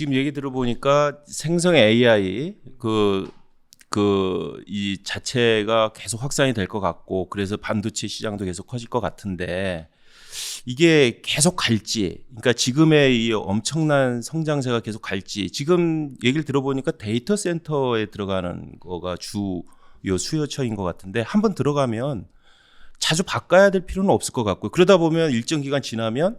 지금 얘기 들어보니까 생성 AI 그 그 이 자체가 계속 확산이 될 것 같고 그래서 반도체 시장도 계속 커질 것 같은데 이게 계속 갈지 그러니까 지금의 이 엄청난 성장세가 계속 갈지 지금 얘기를 들어보니까 데이터 센터에 들어가는 거가 주요 수요처인 것 같은데 한번 들어가면 자주 바꿔야 될 필요는 없을 것 같고요. 그러다 보면 일정 기간 지나면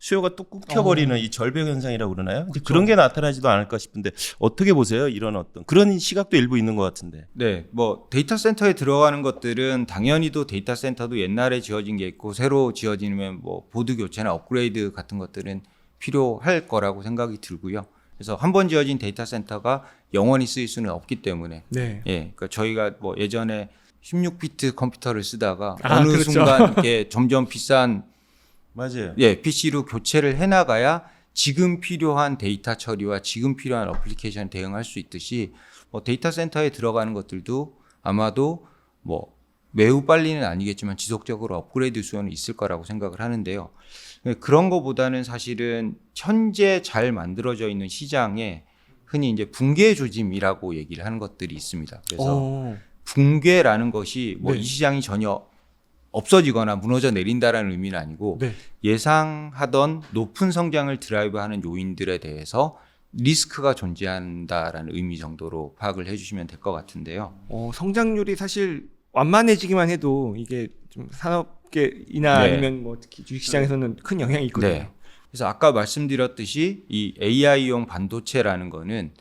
수요가 또 끊겨버리는 이 절벽 현상이라고 그러나요? 이제 그런 게 나타나지도 않을까 싶은데 어떻게 보세요? 이런 어떤 그런 시각도 일부 있는 것 같은데. 네, 뭐 데이터 센터에 들어가는 것들은 당연히도 데이터 센터도 옛날에 지어진 게 있고 새로 지어지면 뭐 보드 교체나 업그레이드 같은 것들은 필요할 거라고 생각이 들고요. 그래서 한 번 지어진 데이터 센터가 영원히 쓰일 수는 없기 때문에 네. 예, 그러니까 저희가 뭐 예전에 16비트 컴퓨터를 쓰다가 아, 어느 그렇죠. 순간 이렇게 점점 비싼 맞아요. 예, PC로 교체를 해나가야 지금 필요한 데이터 처리와 지금 필요한 어플리케이션 대응할 수 있듯이 뭐 데이터 센터에 들어가는 것들도 아마도 뭐 매우 빨리는 아니겠지만 지속적으로 업그레이드 수요는 있을 거라고 생각을 하는데요. 예, 그런 거보다는 사실은 현재 잘 만들어져 있는 시장에 흔히 이제 붕괴 조짐이라고 얘기를 하는 것들이 있습니다. 그래서 어. 붕괴라는 것이 뭐이 네. 시장이 전혀 없어지거나 무너져 내린다라는 의미는 아니고 네. 예상하던 높은 성장을 드라이브하는 요인들에 대해서 리스크가 존재한다라는 의미 정도로 파악을 해주시면 될 것 같은데요. 어, 성장률이 사실 완만해지기만 해도 이게 좀 산업계이나 네. 아니면 뭐 특히 주식시장에서는 큰 영향이 있거든요. 네. 그래서 아까 말씀드렸듯이 이 AI용 반도체라는 거는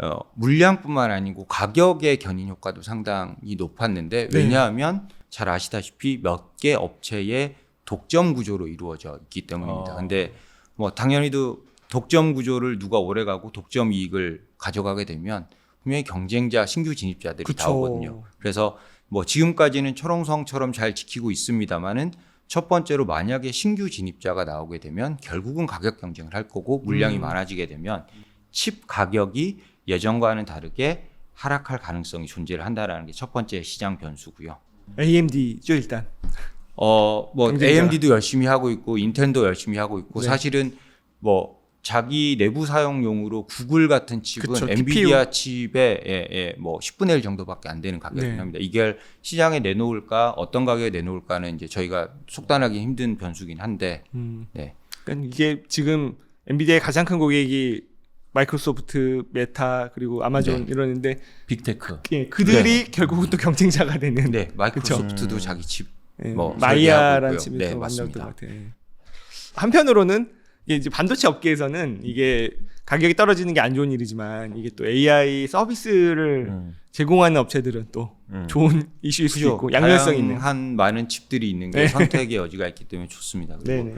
어, 물량뿐만 아니고 가격의 견인 효과도 상당히 높았는데 네. 왜냐하면 잘 아시다시피 몇 개 업체의 독점 구조로 이루어져 있기 때문입니다. 어. 근데 뭐 당연히도 독점 구조를 누가 오래 가고 독점 이익을 가져가게 되면 분명히 경쟁자 신규 진입자들이 그쵸. 나오거든요. 그래서 뭐 지금까지는 철옹성처럼 잘 지키고 있습니다만은 첫 번째로 만약에 신규 진입자가 나오게 되면 결국은 가격 경쟁을 할 거고 물량이 음. 많아지게 되면 칩 가격이 예전과는 다르게 하락할 가능성이 존재를 한다라는 게 첫 번째 시장 변수고요. AMD죠 일단. 어, 뭐 경쟁자. AMD도 열심히 하고 있고 인텔도 열심히 하고 있고 네. 사실은 뭐 자기 내부 사용용으로 구글 같은 칩은 그쵸, 엔비디아 칩의 예, 예, 뭐 10분의 1 정도밖에 안 되는 가격이 네. 합니다. 이걸 시장에 내놓을까 어떤 가격에 내놓을까는 이제 저희가 속단하기 힘든 변수긴 한데 음. 네. 그러니까 이게 지금 엔비디아의 가장 큰 고객이 마이크로소프트, 메타 그리고 아마존 네. 이러는데 빅테크. 예, 그들이 결국은 또 경쟁자가 되는 네, 마이크로소프트도 음. 자기 칩 예, 뭐 네, 만들었던 맞습니다. 것 같아요. 예. 한편으로는 이제 반도체 업계에서는 이게 가격이 떨어지는 게 안 좋은 일이지만 이게 또 AI 서비스를 음, 제공하는 업체들은 또 음. 좋은 이슈일 수도 있고 양면성 있는. 한 많은 칩들이 있는 게 네. 선택의 여지가 있기 때문에 좋습니다. 그리고 네네.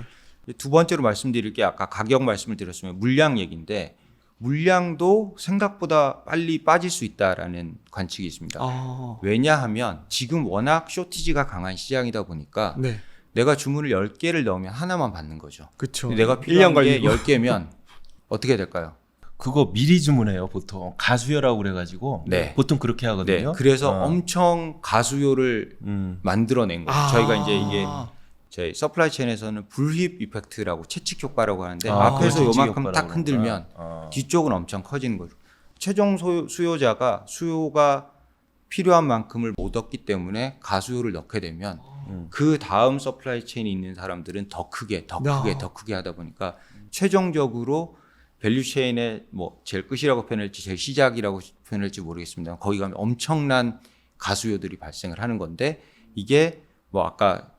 두 번째로 말씀드릴 게 아까 가격 말씀을 드렸으면 물량 얘기인데 물량도 생각보다 빨리 빠질 수 있다라는 관측이 있습니다. 아, 왜냐하면 지금 워낙 쇼티지가 강한 시장이다 보니까 네, 내가 주문을 10개를 넣으면 하나만 받는 거죠. 그렇죠. 근데 내가 1년 필요한 게 걸리고. 10개면 어떻게 될까요? 그거 미리 주문해요 보통 가수혈라고 그래가지고 네. 보통 그렇게 네. 하거든요. 그래서 어. 엄청 가수요를 음. 만들어낸 거예요. 아. 저희가 이제 이게 저희 서플라이 체인에서는 불힙 이펙트라고 채찍 효과라고 하는데 아, 앞에서 요만큼 딱 효과라고 흔들면. 어. 뒤쪽은 엄청 커지는 거죠. 최종 소, 수요자가 수요가 필요한 만큼을 못 얻기 때문에 가수요를 넣게 되면 음. 그 다음 서플라이 체인이 있는 사람들은 더 크게 더 야. 크게 더 크게 하다 보니까 최종적으로 밸류 체인의 뭐 제일 끝이라고 표현할지 제일 시작이라고 표현할지 모르겠습니다. 거기 가면 엄청난 가수요들이 발생을 하는 건데 이게 뭐 아까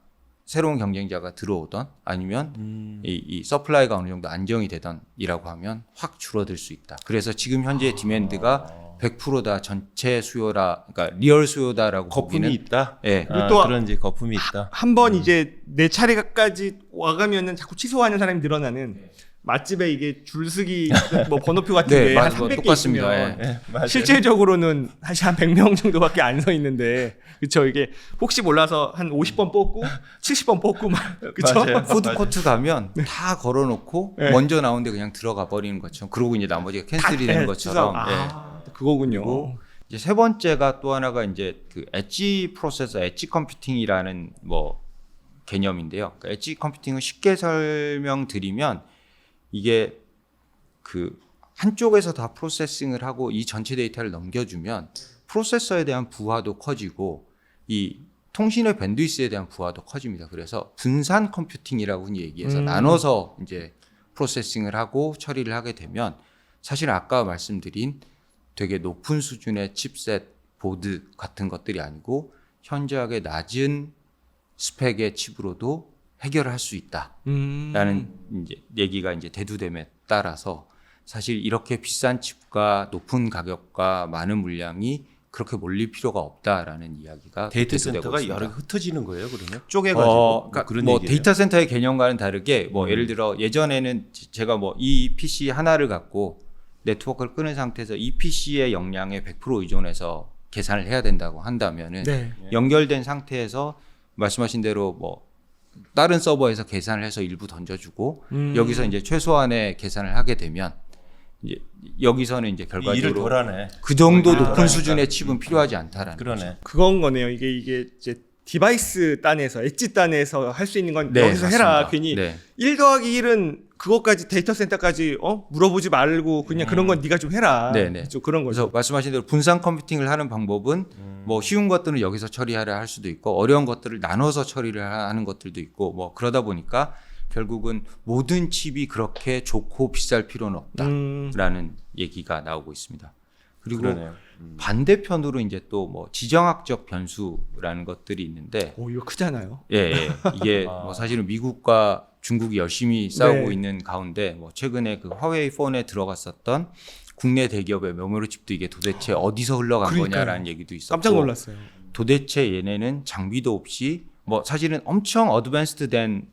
새로운 경쟁자가 들어오던 아니면 음. 이, 이 서플라이가 어느 정도 안정이 되던이라고 하면 확 줄어들 수 있다. 그래서 지금 현재 디맨드가 100%다 전체 수요라 그러니까 리얼 수요다라고 거품이 보기는 있다. 예. 아, 또- 그런 이제 거품이 있다. 한 번 이제 내 차례까지 와가면은 자꾸 취소하는 사람이 늘어나는 맛집에 이게 줄서기 뭐 번호표 같은 네, 게한 맞- 뭐 300개 똑같습니다. 있으면 예. 예, 맞아요. 실질적으로는 사실 한 100명 정도밖에 안 서 있는데 그쵸 이게 혹시 몰라서 한 50번 뽑고 70번 뽑고 막 그쵸 맞아요. 푸드 코트 가면 다 걸어놓고 네. 먼저 나오는데 그냥 들어가 버리는 것처럼 그러고 이제 나머지가 캔슬이 되는 네, 것처럼. 예. 아, 그거군요 그리고 이제 세 번째가 또 하나가 이제 그 엣지 프로세서, 엣지 컴퓨팅이라는 뭐 개념인데요. 그러니까 엣지 컴퓨팅을 쉽게 설명드리면 이게 그 한쪽에서 다 프로세싱을 하고 이 전체 데이터를 넘겨주면 프로세서에 대한 부하도 커지고 이 통신의 밴드위스에 대한 부하도 커집니다. 그래서 분산 컴퓨팅이라고 흔히 얘기해서 음. 나눠서 이제 프로세싱을 하고 처리를 하게 되면 사실 아까 말씀드린 되게 높은 수준의 칩셋 보드 같은 것들이 아니고 현저하게 낮은 스펙의 칩으로도 해결을 할 수 있다라는 음. 이제 얘기가 이제 대두됨에 따라서 사실 이렇게 비싼 칩과 높은 가격과 많은 물량이 그렇게 몰릴 필요가 없다라는 이야기가 데이터 센터가. 여러 개 흩어지는 거예요, 그러면? 쪼개가지고 어, 뭐 그러니까 그런 뭐 얘기예요? 데이터 센터의 개념과는 다르게 뭐 음. 예를 들어 예전에는 지- 제가 뭐 이 PC 하나를 갖고 네트워크를 끄는 상태에서 이 PC의 역량에 100% 의존해서 계산을 해야 된다고 한다면은 네. 연결된 상태에서 말씀하신 대로 뭐 다른 서버에서 계산을 해서 일부 던져주고 음. 여기서 이제 최소한의 계산을 하게 되면 이제 여기서는 이제 결과적으로 덜하네. 그 정도 높은 덜하니까. 수준의 칩은 필요하지 않다라는 거죠. 그러네. 그건 거네요. 이게 이게 이제 디바이스 단에서 엣지 단에서 할 수 있는 건 네, 여기서 해라. 맞습니다. 괜히 네. 1 더하기 1은 그것까지 데이터 센터까지 어 물어보지 말고 그냥 그런 건 네가 좀 해라. 네네. 좀 그런 거죠. 그래서 말씀하신 대로 분산 컴퓨팅을 하는 방법은 뭐 쉬운 것들은 여기서 처리하려 할 수도 있고 어려운 것들을 나눠서 처리를 하는 것들도 있고 뭐 그러다 보니까 결국은 모든 칩이 그렇게 좋고 비쌀 필요는 없다라는 음. 얘기가 나오고 있습니다. 그리고 그러네요. 반대편으로 이제 또 뭐 지정학적 변수라는 것들이 있는데 오 이거 크잖아요. 예, 예. 이게 아. 뭐 사실은 미국과 중국이 열심히 싸우고 네. 있는 가운데 뭐 최근에 그 화웨이 폰에 들어갔었던 국내 대기업의 메모리 칩도 이게 도대체 어디서 흘러간 그러니까요. 거냐라는 얘기도 있었고 깜짝 놀랐어요. 도대체 얘네는 장비도 없이 뭐 사실은 엄청 어드밴스드된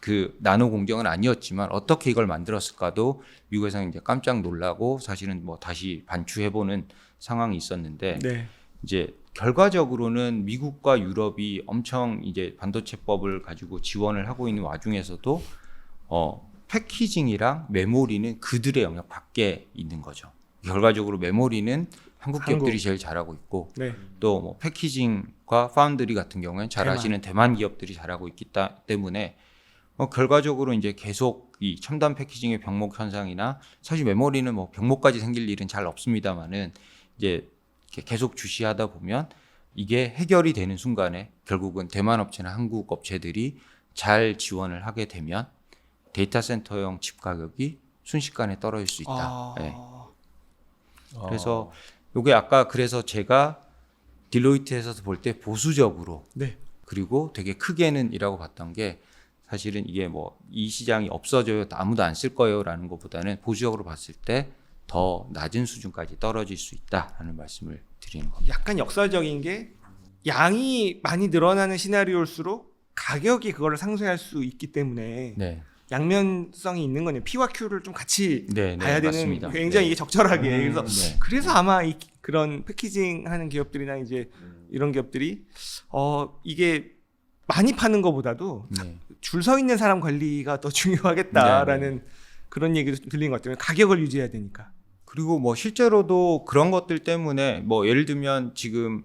그 나노 공정은 아니었지만 어떻게 이걸 만들었을까도 미국에서 이제 깜짝 놀라고 사실은 뭐 다시 반추해보는 상황이 있었는데 네. 이제 결과적으로는 미국과 유럽이 엄청 이제 반도체법을 가지고 지원을 하고 있는 와중에서도 어 패키징이랑 메모리는 그들의 영역 밖에 있는 거죠. 결과적으로 메모리는 한국 기업들이 한국. 제일 잘하고 있고 네. 또뭐 패키징과 파운드리 같은 경우에는 잘 대만. 하시는 대만 기업들이 잘하고 있기 따- 때문에 뭐 결과적으로 이제 계속 이 첨단 패키징의 병목 현상이나 사실 메모리는 뭐 병목까지 생길 일은 잘 없습니다만은 이제 계속 주시하다 보면 이게 해결이 되는 순간에 결국은 대만 업체나 한국 업체들이 잘 지원을 하게 되면 데이터 센터용 칩 가격이 순식간에 떨어질 수 있다. 아. 예. 어. 그래서 요게 아까 그래서 제가 딜로이트에서 볼 때 보수적으로 네. 그리고 되게 크게는이라고 봤던 게 사실은 이게 뭐 이 시장이 없어져요 아무도 안 쓸 거예요라는 것보다는 보수적으로 봤을 때 더 낮은 수준까지 떨어질 수 있다라는 말씀을 드리는 겁니다. 약간 역설적인 게 양이 많이 늘어나는 시나리오일수록 가격이 그거를 상쇄할 수 있기 때문에 네, 양면성이 있는 거네요. P와 Q를 좀 같이 네, 네, 봐야 되는 맞습니다. 굉장히 네. 이게 적절하게 음, 그래서 네. 그래서 아마 이, 그런 패키징 하는 기업들이나 이제 이런 기업들이 어 이게 많이 파는 것보다도 네. 줄서 있는 사람 관리가 더 중요하겠다라는 그런 얘기도 좀 들린 것 같아요. 가격을 유지해야 되니까. 그리고 뭐 실제로도 그런 것들 때문에 뭐 예를 들면 지금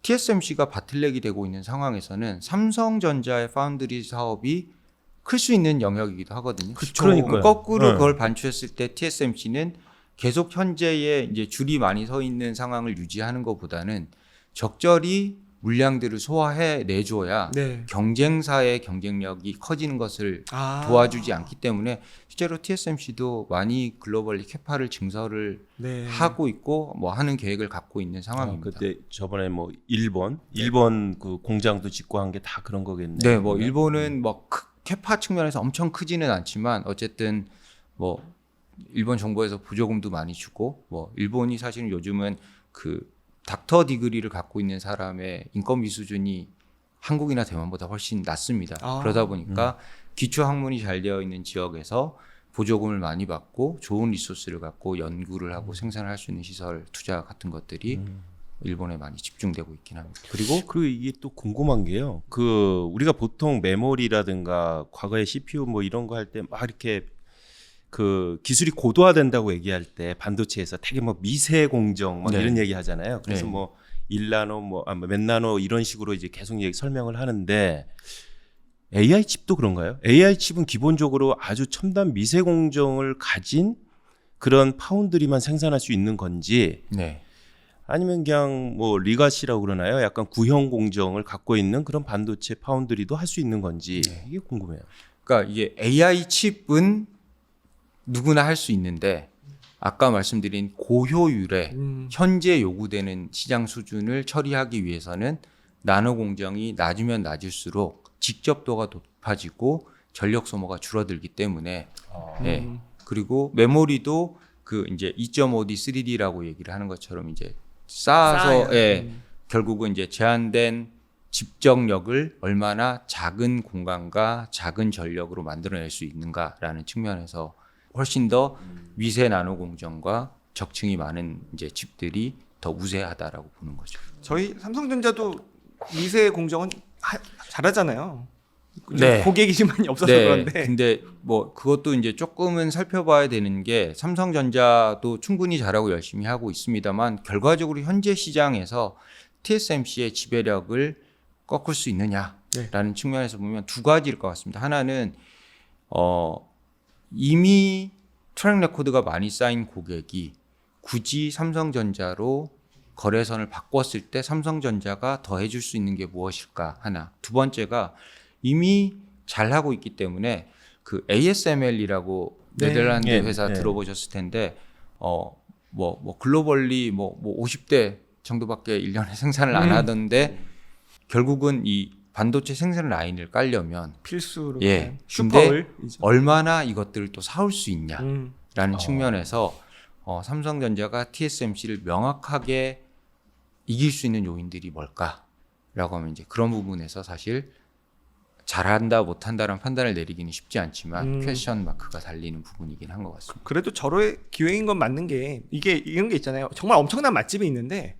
TSMC가 바틀렉이 되고 있는 상황에서는 삼성전자의 파운드리 사업이 클 수 있는 영역이기도 하거든요. 그쵸. 그러니까요. 거꾸로 네. 그걸 반추했을 때 TSMC는 계속 현재의 이제 줄이 많이 서 있는 상황을 유지하는 것보다는 적절히 물량들을 소화해 내줘야 네. 경쟁사의 경쟁력이 커지는 것을 아. 도와주지 않기 때문에 실제로 TSMC도 많이 글로벌리 캐파를 증설을 네. 하고 있고 뭐 하는 계획을 갖고 있는 아, 상황입니다. 그때 저번에 뭐 일본 일본 그 공장도 짓고 한 게 다 그런 거겠네요. 네, 뭐 그러면. 일본은 뭐 크- 캐파 측면에서 엄청 크지는 않지만 어쨌든 뭐 일본 정부에서 보조금도 많이 주고 뭐 일본이 사실은 요즘은 그 닥터 디그리를 갖고 있는 사람의 인건비 수준이 한국이나 대만보다 훨씬 낮습니다. 아. 그러다 보니까 기초 학문이 잘 되어 있는 지역에서 보조금을 많이 받고 좋은 리소스를 갖고 연구를 하고 생산을 할 수 있는 시설 투자 같은 것들이 일본에 많이 집중되고 있긴 합니다. 그리고 그리고 이게 또 궁금한 게요. 그 우리가 보통 메모리라든가 과거에 CPU 뭐 이런 거 할 때 막 이렇게 그 기술이 고도화된다고 얘기할 때 반도체에서 되게 뭐 미세 공정 막 네. 이런 얘기 하잖아요. 그래서 네. 뭐 1나노 뭐 아, 몇 나노 이런 식으로 이제 계속 얘기 설명을 하는데 AI 칩도 그런가요? AI 칩은 기본적으로 아주 첨단 미세 공정을 가진 그런 파운드리만 생산할 수 있는 건지 네. 아니면 그냥 뭐 리가시라고 그러나요? 약간 구형 공정을 갖고 있는 그런 반도체 파운드리도 할 수 있는 건지 이게 궁금해요. 그러니까 이게 AI 칩은 누구나 할 수 있는데 아까 말씀드린 고효율의 음. 현재 요구되는 시장 수준을 처리하기 위해서는 나노 공정이 낮으면 낮을수록 직접도가 높아지고 전력 소모가 줄어들기 때문에 예. 음. 그리고 메모리도 그 이제 2.5D, 3D라고 얘기를 하는 것처럼 이제 쌓아서 쌓아요. 예, 음. 결국은 이제 제한된 집적력을 얼마나 작은 공간과 작은 전력으로 만들어낼 수 있는가라는 측면에서 훨씬 더 미세 나노 공정과 적층이 많은 이제 칩들이 더 우세하다라고 보는 거죠. 저희 삼성전자도 미세 공정은 하- 잘하잖아요. 네. 고객이 지만이 없어서 네. 그런데 근데 뭐 그것도 이제 조금은 살펴봐야 되는 게 삼성전자도 충분히 잘하고 열심히 하고 있습니다만 결과적으로 현재 시장에서 TSMC의 지배력을 꺾을 수 있느냐라는 측면에서 보면 두 가지일 것 같습니다. 하나는 어 이미 트랙 레코드가 많이 쌓인 고객이 굳이 삼성전자로 거래선을 바꿨을 때 삼성전자가 더 해줄 수 있는 게 무엇일까 하나. 두 번째가 이미 잘 하고 있기 때문에 그 ASML이라고 네. 네덜란드 네, 회사 네. 들어보셨을 텐데 어뭐뭐 글로벌리 뭐, 뭐 50대 정도밖에 1년에 생산을 안 음. 하던데 결국은 이 반도체 생산 라인을 깔려면 필수로 예. 이제. 얼마나 이것들을 또 사올 수 있냐라는 음. 측면에서 어, 삼성전자가 TSMC를 명확하게 이길 수 있는 요인들이 뭘까라고 하면 이제 그런 부분에서 사실 잘한다 못한다라는 판단을 내리기는 쉽지 않지만 음. 퀘션 마크가 달리는 부분이긴 한 것 같습니다. 그래도 저로의 기회인 건 맞는 게 이게 이런 게 있잖아요. 정말 엄청난 맛집이 있는데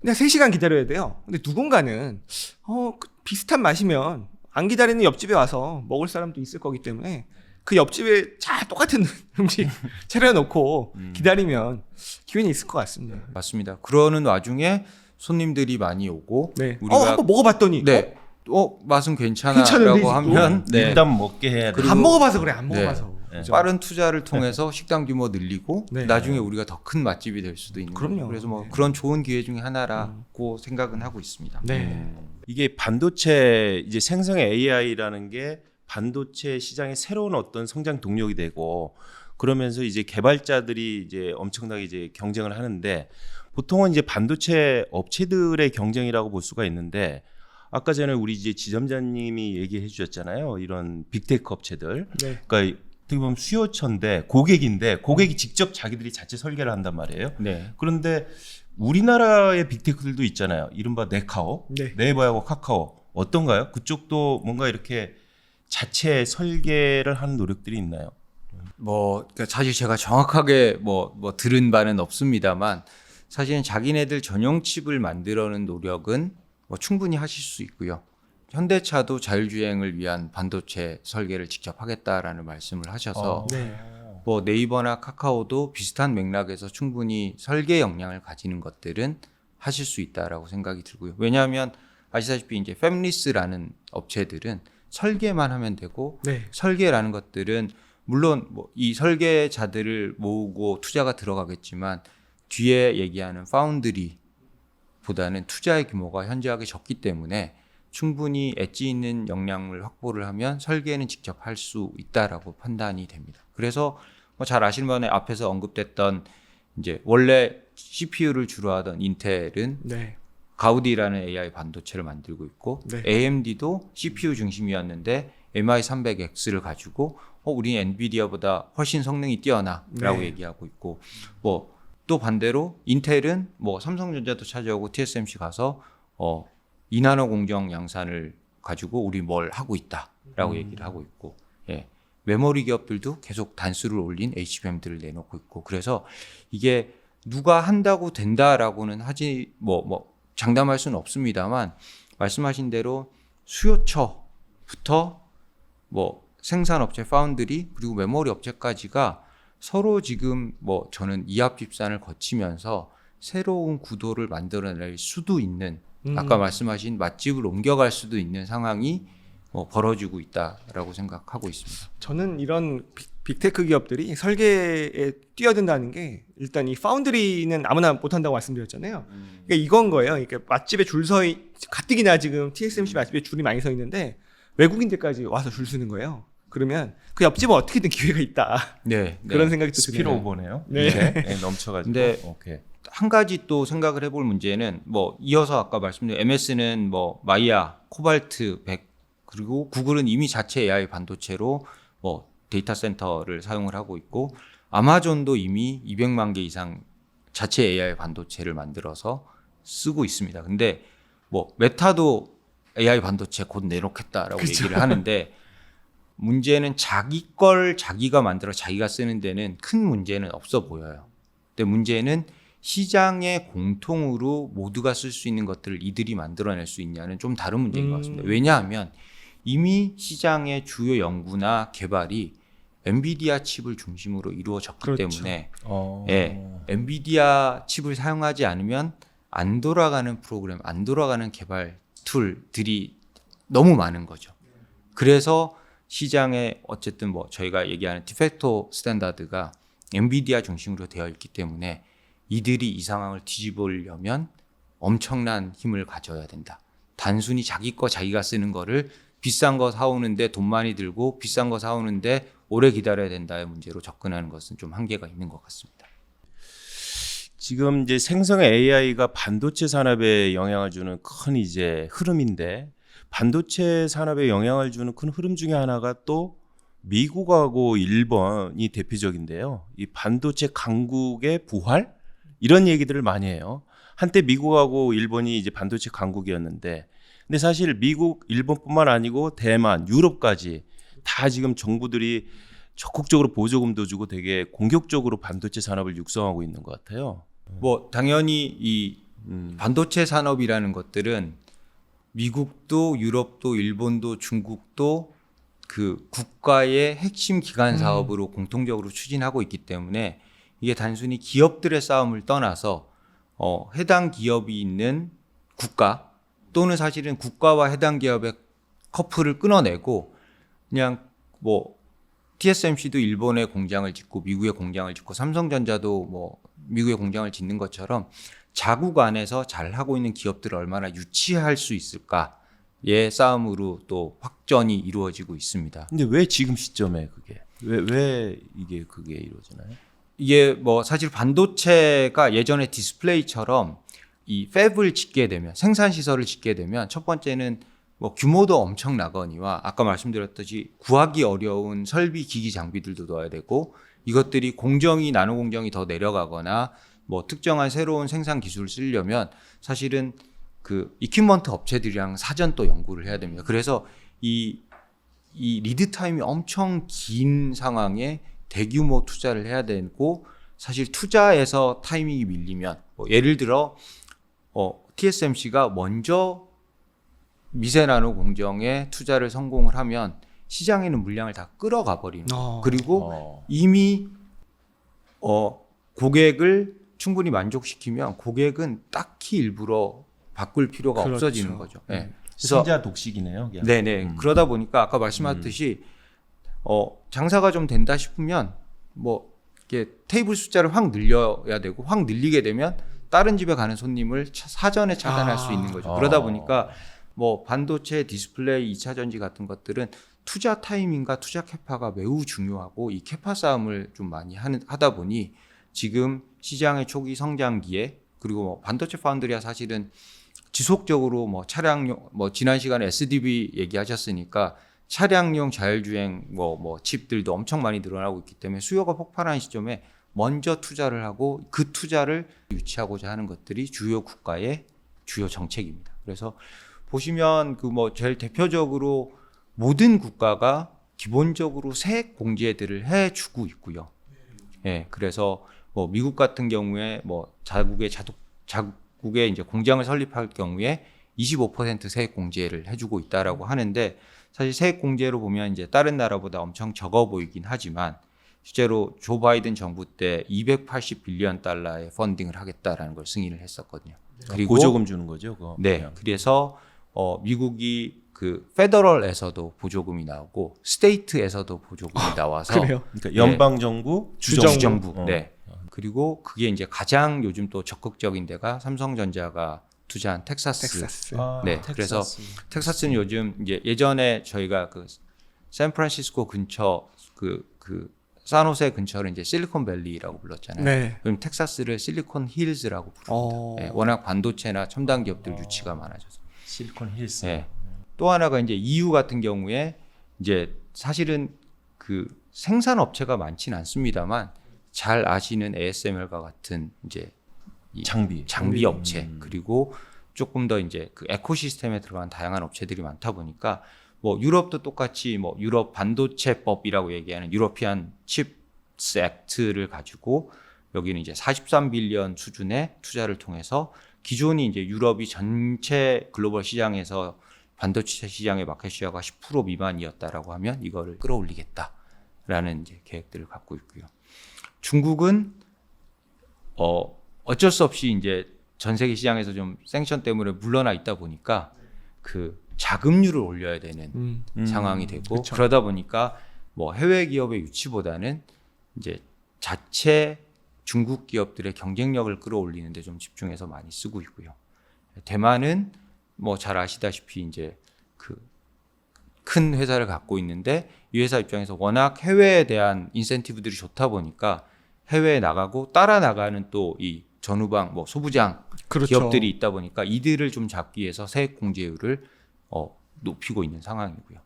그냥 3시간 기다려야 돼요. 근데 누군가는 어 그 비슷한 맛이면 안 기다리는 옆집에 와서 먹을 사람도 있을 거기 때문에 그 옆집에 자 똑같은 음식 차려놓고 기다리면 기회는 있을 것 같습니다. 맞습니다. 그러는 와중에 손님들이 많이 오고 네. 우리가 어 한번 먹어봤더니 네. 어 맛은 괜찮은데, 괜찮아라고 이거? 하면 네. 일단 먹게 해야 돼. 어, 안 먹어봐서 그래 안 먹어봐서. 네. 빠른 투자를 통해서 식당 규모 늘리고 네. 나중에 우리가 더 큰 맛집이 될 수도 있는 그럼요. 그래서 뭐 네. 그런 좋은 기회 중에 하나라고 생각은 하고 있습니다. 네. 이게 반도체 이제 생성의 AI라는 게 반도체 시장의 새로운 어떤 성장 동력이 되고 그러면서 이제 개발자들이 이제 엄청나게 이제 경쟁을 하는데 보통은 이제 반도체 업체들의 경쟁이라고 볼 수가 있는데 아까 전에 우리 이제 지점장님이 얘기해 주셨잖아요. 이런 빅테크 업체들. 네. 그러니까 어떻게 보면 수요처인데 고객인데 고객이 직접 자기들이 자체 설계를 한단 말이에요. 네. 그런데 우리나라의 빅테크들도 있잖아요. 이른바 네카오, 네. 네이버하고 카카오 어떤가요? 그쪽도 뭔가 이렇게 자체 설계를 하는 노력들이 있나요? 뭐 그러니까 사실 제가 정확하게 뭐, 뭐 들은 바는 없습니다만 사실은 자기네들 전용 칩을 만들어는 노력은 뭐 충분히 하실 수 있고요. 현대차도 자율주행을 위한 반도체 설계를 직접 하겠다라는 말씀을 하셔서 네. 뭐 네이버나 카카오도 비슷한 맥락에서 충분히 설계 역량을 가지는 것들은 하실 수 있다라고 생각이 들고요. 왜냐하면 아시다시피 이제 팹리스라는 업체들은 설계만 하면 되고 네. 설계라는 것들은 물론 뭐 이 설계자들을 모으고 투자가 들어가겠지만 뒤에 얘기하는 파운드리보다는 투자의 규모가 현저하게 적기 때문에 충분히 엣지 있는 역량을 확보를 하면 설계는 직접 할 수 있다라고 판단이 됩니다. 그래서 뭐 잘 아시는 바에 앞에서 언급됐던 이제 원래 CPU를 주로 하던 인텔은 네. 가우디라는 AI 반도체를 만들고 있고 네. AMD도 CPU 중심이었는데 MI300X를 가지고 어 우리 엔비디아보다 훨씬 성능이 뛰어나라고 네. 얘기하고 있고 뭐 또 반대로 인텔은 뭐 삼성전자도 찾아오고 TSMC 가서 어 2나노 공정 양산을 가지고 우리 뭘 하고 있다라고 얘기를 하고 있고 예. 메모리 기업들도 계속 단수를 올린 HBM들을 내놓고 있고 그래서 이게 누가 한다고 된다라고는 하지 뭐뭐 장담할 수는 없습니다만 말씀하신 대로 수요처부터 뭐 생산업체 파운드리 그리고 메모리 업체까지가 서로 지금 뭐 저는 이합 집산을 거치면서 새로운 구도를 만들어낼 수도 있는 음. 아까 말씀하신 맛집을 옮겨갈 수도 있는 상황이 뭐 벌어지고 있다라고 생각하고 있습니다. 저는 이런 빅- 빅테크 기업들이 설계에 뛰어든다는 게 일단 이 파운드리는 아무나 못한다고 말씀드렸잖아요. 그러니까 이건 거예요. 그러니까 맛집에 줄 서 가뜩이나 지금 TSMC 맛집에 줄이 많이 서 있는데 외국인들까지 와서 줄 서는 거예요. 그러면 그 옆집은 어떻게든 기회가 있다. 네, 네. 그런 생각이 또 스피로 드네요. 오버네요. 네. 이제 네, 넘쳐가지고. 근데 오케이. 한 가지 또 생각을 해볼 문제는 뭐 이어서 아까 말씀드린 MS는 뭐 마이아, 코발트 100 그리고 구글은 이미 자체 AI 반도체로 뭐 데이터 센터를 사용을 하고 있고 아마존도 이미 200만 개 이상 자체 AI 반도체를 만들어서 쓰고 있습니다. 근데 뭐 메타도 AI 반도체 곧 내놓겠다라고 얘기를 하는데 문제는 자기 걸 자기가 만들어 자기가 쓰는 데는 큰 문제는 없어 보여요. 근데 문제는 시장의 공통으로 모두가 쓸 수 있는 것들을 이들이 만들어낼 수 있냐는 좀 다른 문제인 것 같습니다. 음. 왜냐하면 이미 시장의 주요 연구나 개발이 엔비디아 칩을 중심으로 이루어졌기 그렇죠. 때문에 어. 예, 엔비디아 칩을 사용하지 않으면 안 돌아가는 프로그램, 안 돌아가는 개발 툴들이 너무 많은 거죠. 그래서 시장에 어쨌든 뭐 저희가 얘기하는 디팩토 스탠다드가 엔비디아 중심으로 되어 있기 때문에 이들이 이 상황을 뒤집으려면 엄청난 힘을 가져야 된다. 단순히 자기 거 자기가 쓰는 거를 비싼 거 사오는데 돈 많이 들고 비싼 거 사오는데 오래 기다려야 된다의 문제로 접근하는 것은 좀 한계가 있는 것 같습니다. 지금 이제 생성의 AI가 반도체 산업에 영향을 주는 큰 이제 흐름인데 반도체 산업에 영향을 주는 큰 흐름 중에 하나가 또 미국하고 일본이 대표적인데요. 이 반도체 강국의 부활 이런 얘기들을 많이 해요. 한때 미국하고 일본이 이제 반도체 강국이었는데 근데 사실 미국, 일본뿐만 아니고 대만, 유럽까지 다 지금 정부들이 적극적으로 보조금도 주고 되게 공격적으로 반도체 산업을 육성하고 있는 것 같아요. 뭐 당연히 이 음. 반도체 산업이라는 것들은 미국도 유럽도 일본도 중국도 그 국가의 핵심 기관 사업으로 공통적으로 추진하고 있기 때문에 이게 단순히 기업들의 싸움을 떠나서 어, 해당 기업이 있는 국가 또는 사실은 국가와 해당 기업의 커플을 끊어내고 그냥 뭐 TSMC도 일본에 공장을 짓고 미국에 공장을 짓고 삼성전자도 뭐 미국에 공장을 짓는 것처럼 자국 안에서 잘 하고 있는 기업들을 얼마나 유치할 수 있을까의 싸움으로 또 확전이 이루어지고 있습니다. 근데 왜 지금 시점에 그게 왜 왜 이게 그게 이루어지나요? 이게 뭐 사실 반도체가 예전에 디스플레이처럼 이 팹을 짓게 되면 생산 시설을 짓게 되면 첫 번째는 뭐 규모도 엄청나거니와 아까 말씀드렸듯이 구하기 어려운 설비 기기 장비들도 넣어야 되고 이것들이 공정이 나노 공정이 더 내려가거나 뭐 특정한 새로운 생산 기술을 쓰려면 사실은 그 이퀴먼트 업체들이랑 사전 또 연구를 해야 됩니다. 그래서 이, 이 리드 타임이 엄청 긴 상황에 대규모 투자를 해야 되고 사실 투자에서 타이밍이 밀리면 뭐 예를 들어 어, TSMC가 먼저 미세나노 공정에 투자를 성공을 하면 시장에는 물량을 다 끌어가 버리는. 어. 그리고 어. 이미 어 고객을 충분히 만족시키면 고객은 딱히 일부러 바꿀 필요가 그렇죠. 없어지는 거죠. 네. 음. 그래서 승자 독식이네요. 그냥. 네네 음. 그러다 보니까 아까 말씀하셨듯이 어 장사가 좀 된다 싶으면 뭐 이렇게 테이블 숫자를 확 늘려야 되고 확 늘리게 되면 다른 집에 가는 손님을 차- 사전에 차단할 아. 수 있는 거죠. 아. 그러다 보니까 뭐 반도체, 디스플레이, 2차 전지 같은 것들은 투자 타이밍과 투자 캐파가 매우 중요하고 이 캐파 싸움을 좀 많이 하는 하다 보니 지금 시장의 초기 성장기에 그리고 뭐 반도체 파운드리아 사실은 지속적으로 뭐 차량용 뭐 지난 시간에 SDB 얘기하셨으니까 차량용 자율주행 뭐 뭐 칩들도 엄청 많이 늘어나고 있기 때문에 수요가 폭발하는 시점에 먼저 투자를 하고 그 투자를 유치하고자 하는 것들이 주요 국가의 주요 정책입니다. 그래서 보시면 그 뭐 제일 대표적으로 모든 국가가 기본적으로 세액 공제들을 해주고 있고요. 예, 그래서 뭐 미국 같은 경우에 뭐 자국의 자독 자국에 이제 공장을 설립할 경우에 25% 세액 공제를 해주고 있다라고 하는데 사실 세액 공제로 보면 이제 다른 나라보다 엄청 적어 보이긴 하지만 실제로 조 바이든 정부 때 280 빌리언 달러의 펀딩을 하겠다라는 걸 승인을 했었거든요. 그리고 보조금 주는 거죠. 그거. 네. 그래서 어, 미국이 그 페더럴에서도 보조금이 나오고 스테이트에서도 보조금이 나와서 그래요. 그러니까 연방 정부, 주정부. 주정부. 어. 네. 그리고 그게 이제 가장 요즘 또 적극적인 데가 삼성전자가 투자한 텍사스. 텍사스. 아, 네, 텍사스. 그래서 텍사스는 요즘 이제 예전에 저희가 그 샌프란시스코 근처 그그 산호세 근처를 이제 실리콘밸리라고 불렀잖아요. 네. 그럼 텍사스를 실리콘 힐즈라고 부릅니다. 어. 네, 워낙 반도체나 첨단 기업들 유치가 많아져서. 실리콘 힐스. 네. 또 하나가 이제 EU 같은 경우에 이제 사실은 그 생산 업체가 많지는 않습니다만 잘 아시는 ASML과 같은 이제 이 장비. 장비 업체 음. 그리고 조금 더 이제 그 에코시스템에 들어간 다양한 업체들이 많다 보니까 뭐 유럽도 똑같이 뭐 유럽 반도체법이라고 얘기하는 유로피안 칩스 액트를 가지고 여기는 이제 43빌리언 수준의 투자를 통해서 기존이 이제 유럽이 전체 글로벌 시장에서 반도체 시장의 마켓 시어가 10% 미만이었다라고 하면 이거를 끌어올리겠다라는 이제 계획들을 갖고 있고요. 중국은 어 어쩔 수 없이 이제 전 세계 시장에서 좀 생션 때문에 물러나 있다 보니까 그 자금률을 올려야 되는 음. 음. 상황이 되고 그쵸. 그러다 보니까 뭐 해외 기업의 유치보다는 이제 자체 중국 기업들의 경쟁력을 끌어올리는데 좀 집중해서 많이 쓰고 있고요. 대만은 뭐 잘 아시다시피 이제 그 큰 회사를 갖고 있는데 이 회사 입장에서 워낙 해외에 대한 인센티브들이 좋다 보니까 해외에 나가고 따라 나가는 또 이 전후방 뭐 소부장 그렇죠. 기업들이 있다 보니까 이들을 좀 잡기 위해서 세액 공제율을 어, 높이고 있는 상황이고요.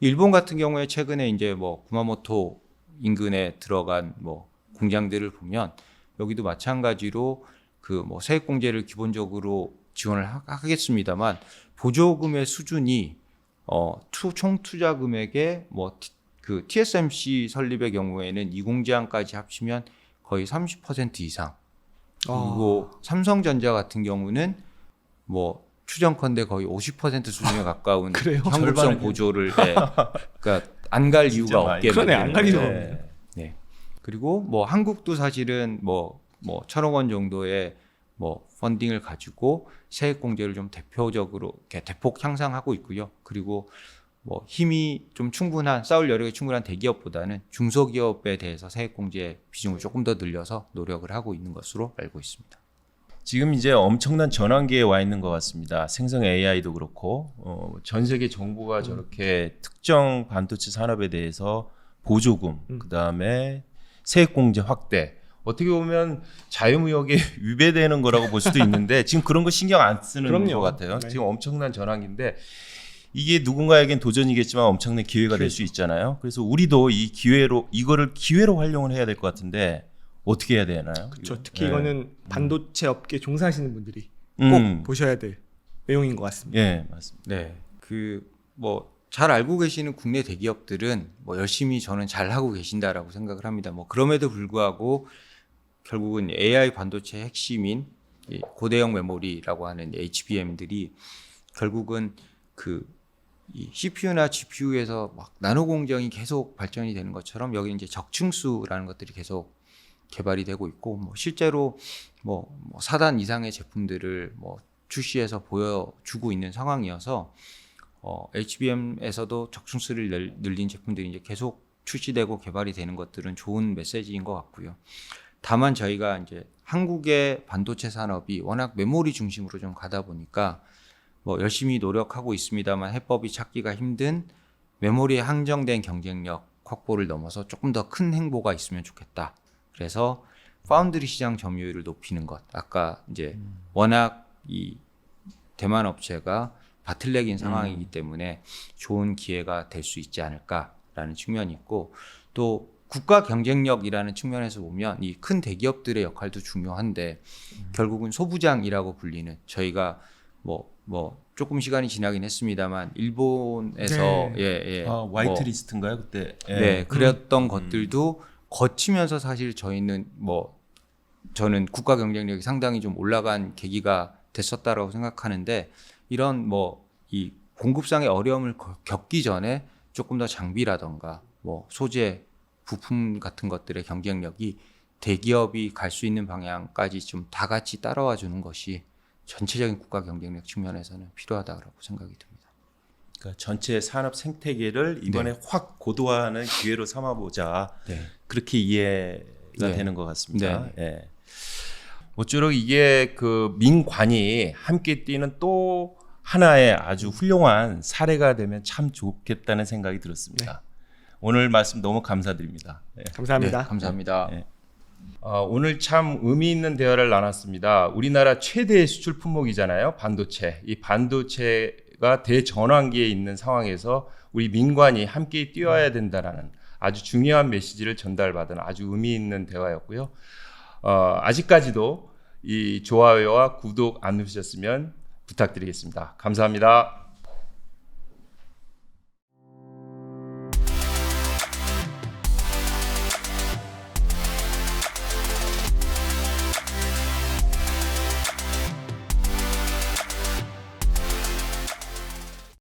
일본 같은 경우에 최근에 이제 뭐 구마모토 인근에 들어간 뭐 공장들을 보면 여기도 마찬가지로 그 뭐 세액 공제를 기본적으로 지원을 하, 하겠습니다만 보조금의 수준이 어, 투, 총 투자 금액의 뭐 그 TSMC 설립의 경우에는 이 공제안까지 합치면 거의 30% 이상 그리고 삼성전자 같은 경우는 뭐 추정컨대 거의 50% 수준에 가까운 절반을 보조를 네. 그러니까 안 갈 이유가 없게 그러네, 안갈 이유가 만드는 없네. 네. 그리고 뭐 한국도 사실은 뭐, 뭐 천억 원 정도의 뭐 펀딩을 가지고 세액 공제를 좀 대표적으로 이렇게 대폭 향상하고 있고요. 그리고 뭐 힘이 좀 충분한 싸울 여력이 충분한 대기업보다는 중소기업에 대해서 세액 공제 비중을 조금 더 늘려서 노력을 하고 있는 것으로 알고 있습니다. 지금 이제 엄청난 전환기에 와 있는 것 같습니다. 생성 AI도 그렇고 어, 전 세계 정부가 저렇게 특정 반도체 산업에 대해서 보조금, 음. 그 다음에 세액 공제 확대. 어떻게 보면 자유무역에 위배되는 거라고 볼 수도 있는데 지금 그런 거 신경 안 쓰는 그럼요. 것 같아요. 네. 지금 엄청난 전환기인데 이게 누군가에겐 도전이겠지만 엄청난 기회가 될 수 있잖아요. 그래서 우리도 이 기회로 이거를 기회로 활용을 해야 될 것 같은데 어떻게 해야 되나요? 그렇죠. 이거? 특히 네. 이거는 반도체 업계 종사하시는 분들이 꼭 음. 보셔야 될 내용인 것 같습니다. 예, 맞습니다. 네. 그 뭐 잘 알고 계시는 국내 대기업들은 뭐 열심히 저는 잘 하고 계신다라고 생각을 합니다. 뭐 그럼에도 불구하고 결국은 AI 반도체 핵심인 이 고대형 메모리라고 하는 HBM들이 결국은 그이 CPU나 GPU에서 막 나노 공정이 계속 발전이 되는 것처럼 여기 이제 적층수라는 것들이 계속 개발이 되고 있고 뭐 실제로 뭐, 뭐 4단 이상의 제품들을 뭐 출시해서 보여주고 있는 상황이어서 어, HBM에서도 적층수를 늘- 늘린 제품들이 이제 계속 출시되고 개발이 되는 것들은 좋은 메시지인 것 같고요. 다만 저희가 이제 한국의 반도체 산업이 워낙 메모리 중심으로 좀 가다 보니까 뭐 열심히 노력하고 있습니다만 해법이 찾기가 힘든 메모리에 한정된 경쟁력 확보를 넘어서 조금 더 큰 행보가 있으면 좋겠다. 그래서 파운드리 시장 점유율을 높이는 것. 아까 이제 워낙 이 대만 업체가 바틀렉인 상황이기 때문에 좋은 기회가 될 수 있지 않을까라는 측면이 있고 또 국가 경쟁력이라는 측면에서 보면 이 큰 대기업들의 역할도 중요한데 결국은 소부장이라고 불리는 저희가 뭐 뭐 조금 시간이 지나긴 했습니다만 일본에서 네. 예, 예. 아, 뭐 화이트 리스트인가요 그때? 예. 네, 그랬던 것들도 거치면서 사실 저희는 뭐 저는 국가 경쟁력이 상당히 좀 올라간 계기가 됐었다라고 생각하는데 이런 뭐 이 공급상의 어려움을 거- 겪기 전에 조금 더 장비라던가 뭐 소재 부품 같은 것들의 경쟁력이 대기업이 갈 수 있는 방향까지 좀 다 같이 따라와 주는 것이 전체적인 국가 경쟁력 측면에서는 필요하다고 생각이 듭니다. 그러니까 전체 산업 생태계를 이번에 확 고도화하는 기회로 삼아보자. 네. 그렇게 이해가 네. 되는 것 같습니다. 네. 예. 모쪼록 이게 그 민관이 함께 뛰는 또 하나의 아주 훌륭한 사례가 되면 참 좋겠다는 생각이 들었습니다. 오늘 말씀 너무 감사드립니다. 예. 감사합니다. 네, 감사합니다. 네. 어, 오늘 참 의미 있는 대화를 나눴습니다. 우리나라 최대의 수출 품목이잖아요. 반도체. 이 반도체가 대전환기에 있는 상황에서 우리 민관이 함께 뛰어야 된다라는 아주 중요한 메시지를 전달받은 아주 의미 있는 대화였고요. 어, 아직까지도 이 좋아요와 구독 안 누르셨으면 부탁드리겠습니다. 감사합니다.